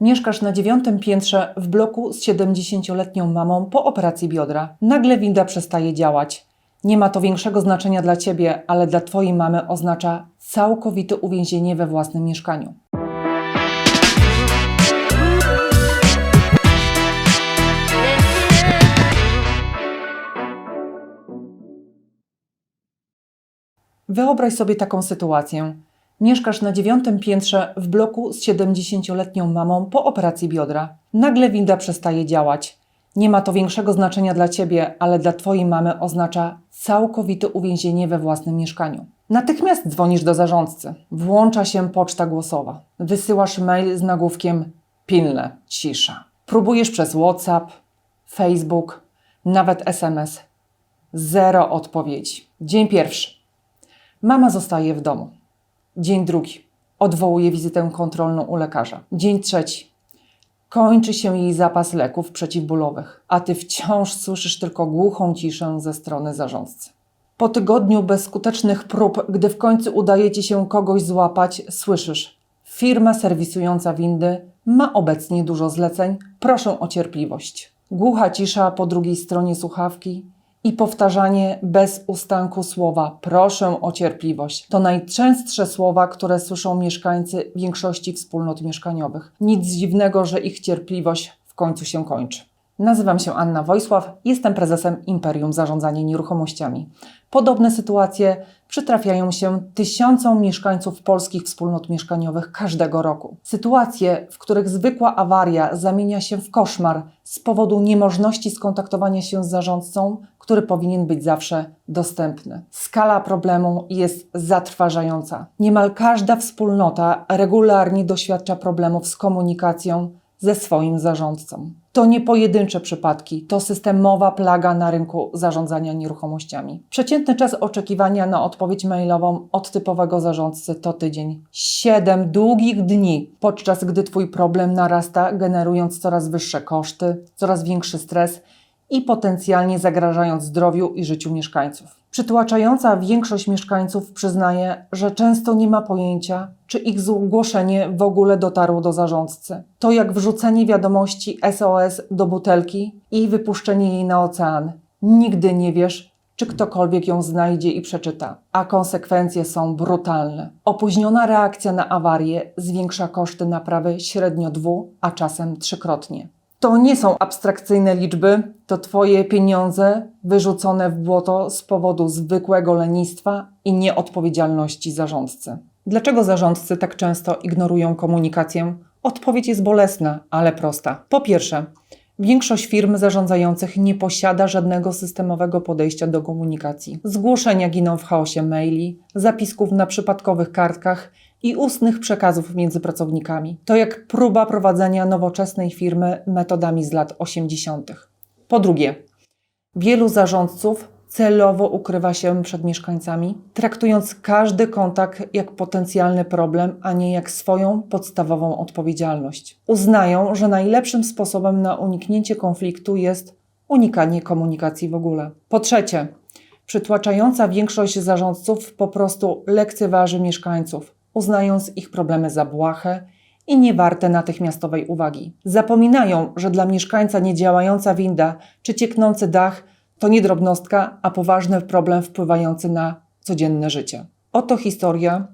Mieszkasz na dziewiątym piętrze w bloku z 70-letnią mamą po operacji biodra. Nagle winda przestaje działać. Nie ma to większego znaczenia dla ciebie, ale dla twojej mamy oznacza całkowite uwięzienie we własnym mieszkaniu. Wyobraź sobie taką sytuację. Mieszkasz na dziewiątym piętrze w bloku z 70-letnią mamą po operacji biodra. Nagle winda przestaje działać. Nie ma to większego znaczenia dla ciebie, ale dla twojej mamy oznacza całkowite uwięzienie we własnym mieszkaniu. Natychmiast dzwonisz do zarządcy. Włącza się poczta głosowa. Wysyłasz mail z nagłówkiem pilne, cisza. Próbujesz przez WhatsApp, Facebook, nawet SMS. Zero odpowiedzi. Dzień pierwszy. Mama zostaje w domu. Dzień drugi. Odwołuje wizytę kontrolną u lekarza. Dzień trzeci. Kończy się jej zapas leków przeciwbólowych, a ty wciąż słyszysz tylko głuchą ciszę ze strony zarządcy. Po tygodniu bezskutecznych prób, gdy w końcu udaje ci się kogoś złapać, słyszysz: Firma serwisująca windy ma obecnie dużo zleceń, proszę o cierpliwość. Głucha cisza po drugiej stronie słuchawki i powtarzanie bez ustanku słowa proszę o cierpliwość. To najczęstsze słowa, które słyszą mieszkańcy większości wspólnot mieszkaniowych. Nic dziwnego, że ich cierpliwość w końcu się kończy. Nazywam się Anna Wojsław, jestem prezesem Imperium Zarządzania Nieruchomościami. Podobne sytuacje przytrafiają się tysiącom mieszkańców polskich wspólnot mieszkaniowych każdego roku. Sytuacje, w których zwykła awaria zamienia się w koszmar z powodu niemożności skontaktowania się z zarządcą, który powinien być zawsze dostępny. Skala problemu jest zatrważająca. Niemal każda wspólnota regularnie doświadcza problemów z komunikacją ze swoim zarządcą. To nie pojedyncze przypadki, to systemowa plaga na rynku zarządzania nieruchomościami. Przeciętny czas oczekiwania na odpowiedź mailową od typowego zarządcy to tydzień. Siedem długich dni, podczas gdy Twój problem narasta, generując coraz wyższe koszty, coraz większy stres i potencjalnie zagrażając zdrowiu i życiu mieszkańców. Przytłaczająca większość mieszkańców przyznaje, że często nie ma pojęcia, czy ich zgłoszenie w ogóle dotarło do zarządcy. To jak wrzucenie wiadomości SOS do butelki i wypuszczenie jej na ocean. Nigdy nie wiesz, czy ktokolwiek ją znajdzie i przeczyta, a konsekwencje są brutalne. Opóźniona reakcja na awarię zwiększa koszty naprawy średnio dwu, a czasem trzykrotnie. To nie są abstrakcyjne liczby, to Twoje pieniądze wyrzucone w błoto z powodu zwykłego lenistwa i nieodpowiedzialności zarządcy. Dlaczego zarządcy tak często ignorują komunikację? Odpowiedź jest bolesna, ale prosta. Po pierwsze, Większość firm zarządzających nie posiada żadnego systemowego podejścia do komunikacji. Zgłoszenia giną w chaosie maili, zapisków na przypadkowych kartkach i ustnych przekazów między pracownikami. To jak próba prowadzenia nowoczesnej firmy metodami z lat 80. Po drugie, wielu zarządców celowo ukrywa się przed mieszkańcami, traktując każdy kontakt jak potencjalny problem, a nie jak swoją podstawową odpowiedzialność. Uznają, że najlepszym sposobem na uniknięcie konfliktu jest unikanie komunikacji w ogóle. Po trzecie, przytłaczająca większość zarządców po prostu lekceważy mieszkańców, uznając ich problemy za błahe i niewarte natychmiastowej uwagi. Zapominają, że dla mieszkańca niedziałająca winda czy cieknący dach to nie drobnostka, a poważny problem wpływający na codzienne życie. Oto historia,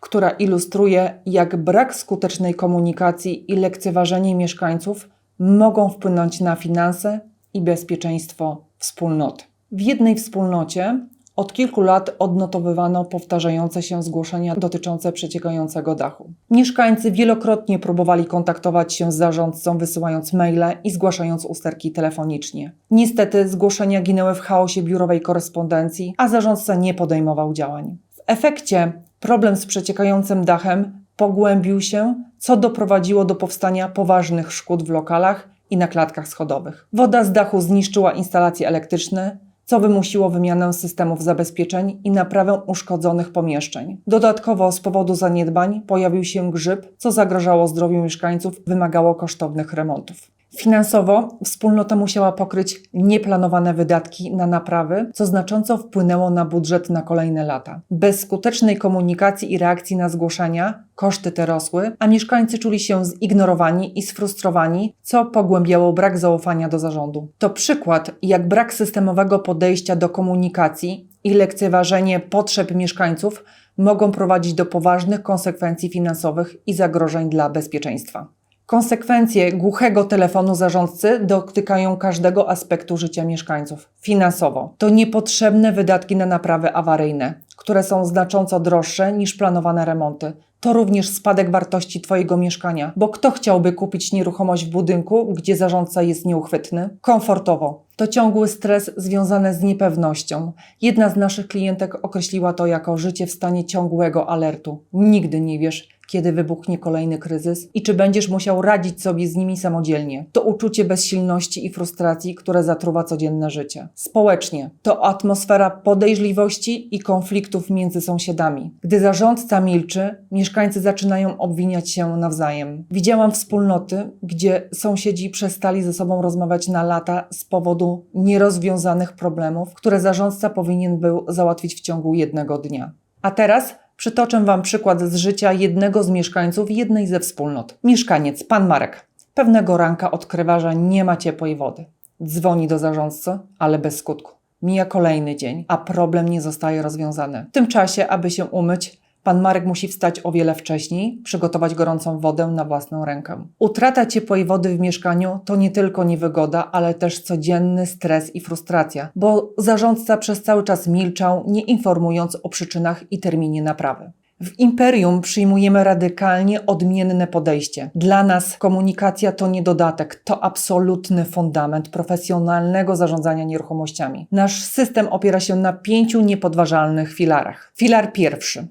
która ilustruje, jak brak skutecznej komunikacji i lekceważenie mieszkańców mogą wpłynąć na finanse i bezpieczeństwo wspólnoty. W jednej wspólnocie od kilku lat odnotowywano powtarzające się zgłoszenia dotyczące przeciekającego dachu. Mieszkańcy wielokrotnie próbowali kontaktować się z zarządcą, wysyłając maile i zgłaszając usterki telefonicznie. Niestety zgłoszenia ginęły w chaosie biurowej korespondencji, a zarządca nie podejmował działań. W efekcie problem z przeciekającym dachem pogłębił się, co doprowadziło do powstania poważnych szkód w lokalach i na klatkach schodowych. Woda z dachu zniszczyła instalacje elektryczne, co wymusiło wymianę systemów zabezpieczeń i naprawę uszkodzonych pomieszczeń. Dodatkowo z powodu zaniedbań pojawił się grzyb, co zagrażało zdrowiu mieszkańców, wymagało kosztownych remontów. Finansowo wspólnota musiała pokryć nieplanowane wydatki na naprawy, co znacząco wpłynęło na budżet na kolejne lata. Bez skutecznej komunikacji i reakcji na zgłoszenia koszty te rosły, a mieszkańcy czuli się zignorowani i sfrustrowani, co pogłębiało brak zaufania do zarządu. To przykład, jak brak systemowego podejścia do komunikacji i lekceważenie potrzeb mieszkańców mogą prowadzić do poważnych konsekwencji finansowych i zagrożeń dla bezpieczeństwa. Konsekwencje głuchego telefonu zarządcy dotykają każdego aspektu życia mieszkańców. Finansowo to niepotrzebne wydatki na naprawy awaryjne, które są znacząco droższe niż planowane remonty. To również spadek wartości Twojego mieszkania, bo kto chciałby kupić nieruchomość w budynku, gdzie zarządca jest nieuchwytny? Komfortowo. To ciągły stres związany z niepewnością. Jedna z naszych klientek określiła to jako życie w stanie ciągłego alertu. Nigdy nie wiesz, kiedy wybuchnie kolejny kryzys i czy będziesz musiał radzić sobie z nimi samodzielnie. To uczucie bezsilności i frustracji, które zatruwa codzienne życie. Społecznie to atmosfera podejrzliwości i konfliktów między sąsiadami. Gdy zarządca milczy, mieszkańcy zaczynają obwiniać się nawzajem. Widziałam wspólnoty, gdzie sąsiedzi przestali ze sobą rozmawiać na lata z powodu nierozwiązanych problemów, które zarządca powinien był załatwić w ciągu jednego dnia. A teraz Przytoczę Wam przykład z życia jednego z mieszkańców jednej ze wspólnot. Mieszkaniec, pan Marek. Pewnego ranka odkrywa, że nie ma ciepłej wody. Dzwoni do zarządcy, ale bez skutku. Mija kolejny dzień, a problem nie zostaje rozwiązany. W tym czasie, aby się umyć, Pan Marek musi wstać o wiele wcześniej, przygotować gorącą wodę na własną rękę. Utrata ciepłej wody w mieszkaniu to nie tylko niewygoda, ale też codzienny stres i frustracja, bo zarządca przez cały czas milczał, nie informując o przyczynach i terminie naprawy. W imperium przyjmujemy radykalnie odmienne podejście. Dla nas komunikacja to nie dodatek, to absolutny fundament profesjonalnego zarządzania nieruchomościami. Nasz system opiera się na pięciu niepodważalnych filarach. Filar pierwszy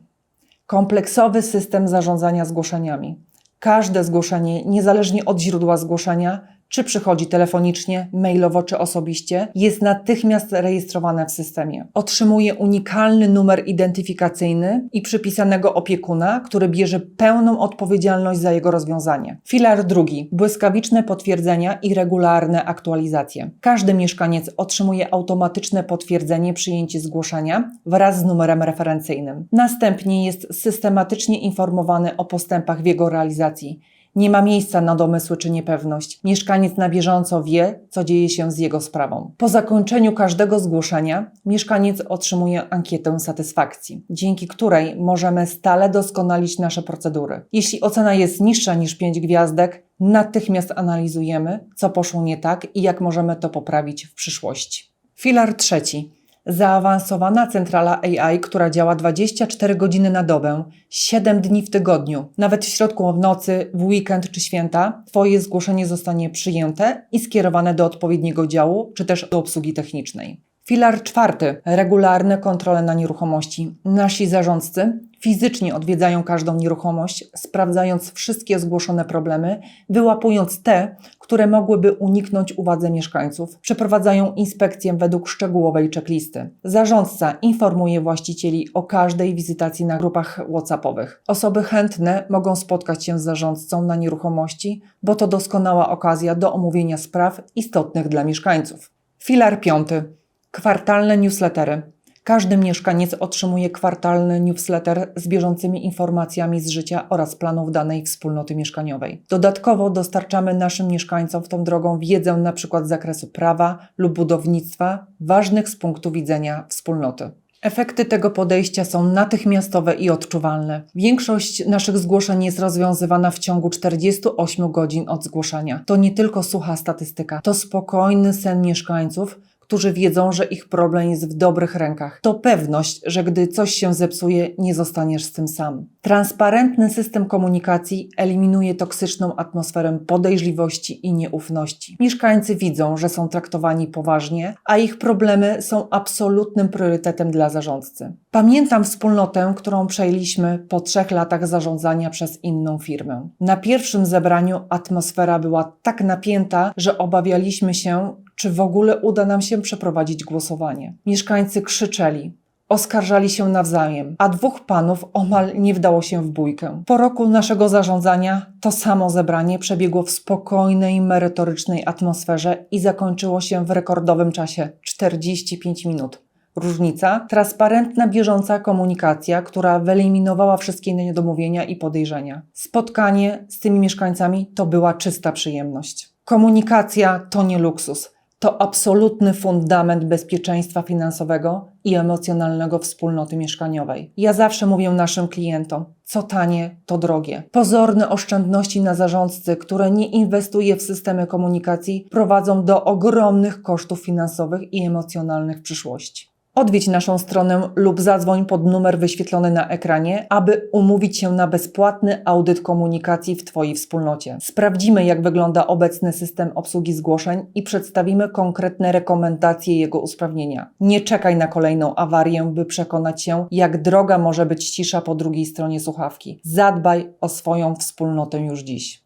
kompleksowy system zarządzania zgłoszeniami. Każde zgłoszenie, niezależnie od źródła zgłoszenia, czy przychodzi telefonicznie, mailowo czy osobiście, jest natychmiast rejestrowane w systemie. Otrzymuje unikalny numer identyfikacyjny i przypisanego opiekuna, który bierze pełną odpowiedzialność za jego rozwiązanie. Filar drugi błyskawiczne potwierdzenia i regularne aktualizacje. Każdy mieszkaniec otrzymuje automatyczne potwierdzenie przyjęcia zgłoszenia wraz z numerem referencyjnym. Następnie jest systematycznie informowany o postępach w jego realizacji nie ma miejsca na domysły czy niepewność. Mieszkaniec na bieżąco wie, co dzieje się z jego sprawą. Po zakończeniu każdego zgłoszenia, mieszkaniec otrzymuje ankietę satysfakcji, dzięki której możemy stale doskonalić nasze procedury. Jeśli ocena jest niższa niż 5 gwiazdek, natychmiast analizujemy, co poszło nie tak i jak możemy to poprawić w przyszłości. Filar trzeci Zaawansowana centrala AI, która działa 24 godziny na dobę, 7 dni w tygodniu, nawet w środku nocy, w weekend czy święta, Twoje zgłoszenie zostanie przyjęte i skierowane do odpowiedniego działu czy też do obsługi technicznej. Filar czwarty. Regularne kontrole na nieruchomości. Nasi zarządcy fizycznie odwiedzają każdą nieruchomość, sprawdzając wszystkie zgłoszone problemy, wyłapując te, które mogłyby uniknąć uwadze mieszkańców. Przeprowadzają inspekcję według szczegółowej checklisty. Zarządca informuje właścicieli o każdej wizytacji na grupach WhatsAppowych. Osoby chętne mogą spotkać się z zarządcą na nieruchomości, bo to doskonała okazja do omówienia spraw istotnych dla mieszkańców. Filar piąty Kwartalne newslettery. Każdy mieszkaniec otrzymuje kwartalny newsletter z bieżącymi informacjami z życia oraz planów danej wspólnoty mieszkaniowej. Dodatkowo dostarczamy naszym mieszkańcom tą drogą wiedzę np. z zakresu prawa lub budownictwa, ważnych z punktu widzenia wspólnoty. Efekty tego podejścia są natychmiastowe i odczuwalne. Większość naszych zgłoszeń jest rozwiązywana w ciągu 48 godzin od zgłoszenia. To nie tylko sucha statystyka, to spokojny sen mieszkańców, którzy wiedzą, że ich problem jest w dobrych rękach. To pewność, że gdy coś się zepsuje, nie zostaniesz z tym sam. Transparentny system komunikacji eliminuje toksyczną atmosferę podejrzliwości i nieufności. Mieszkańcy widzą, że są traktowani poważnie, a ich problemy są absolutnym priorytetem dla zarządcy. Pamiętam wspólnotę, którą przejęliśmy po trzech latach zarządzania przez inną firmę. Na pierwszym zebraniu atmosfera była tak napięta, że obawialiśmy się, czy w ogóle uda nam się przeprowadzić głosowanie. Mieszkańcy krzyczeli, Oskarżali się nawzajem, a dwóch panów omal nie wdało się w bójkę. Po roku naszego zarządzania to samo zebranie przebiegło w spokojnej, merytorycznej atmosferze i zakończyło się w rekordowym czasie 45 minut. Różnica? Transparentna, bieżąca komunikacja, która wyeliminowała wszystkie niedomówienia i podejrzenia. Spotkanie z tymi mieszkańcami to była czysta przyjemność. Komunikacja to nie luksus. To absolutny fundament bezpieczeństwa finansowego i emocjonalnego wspólnoty mieszkaniowej. Ja zawsze mówię naszym klientom: co tanie, to drogie. Pozorne oszczędności na zarządcy, które nie inwestuje w systemy komunikacji, prowadzą do ogromnych kosztów finansowych i emocjonalnych w przyszłości. Odwiedź naszą stronę lub zadzwoń pod numer wyświetlony na ekranie, aby umówić się na bezpłatny audyt komunikacji w Twojej wspólnocie. Sprawdzimy, jak wygląda obecny system obsługi zgłoszeń i przedstawimy konkretne rekomendacje jego usprawnienia. Nie czekaj na kolejną awarię, by przekonać się, jak droga może być cisza po drugiej stronie słuchawki. Zadbaj o swoją wspólnotę już dziś.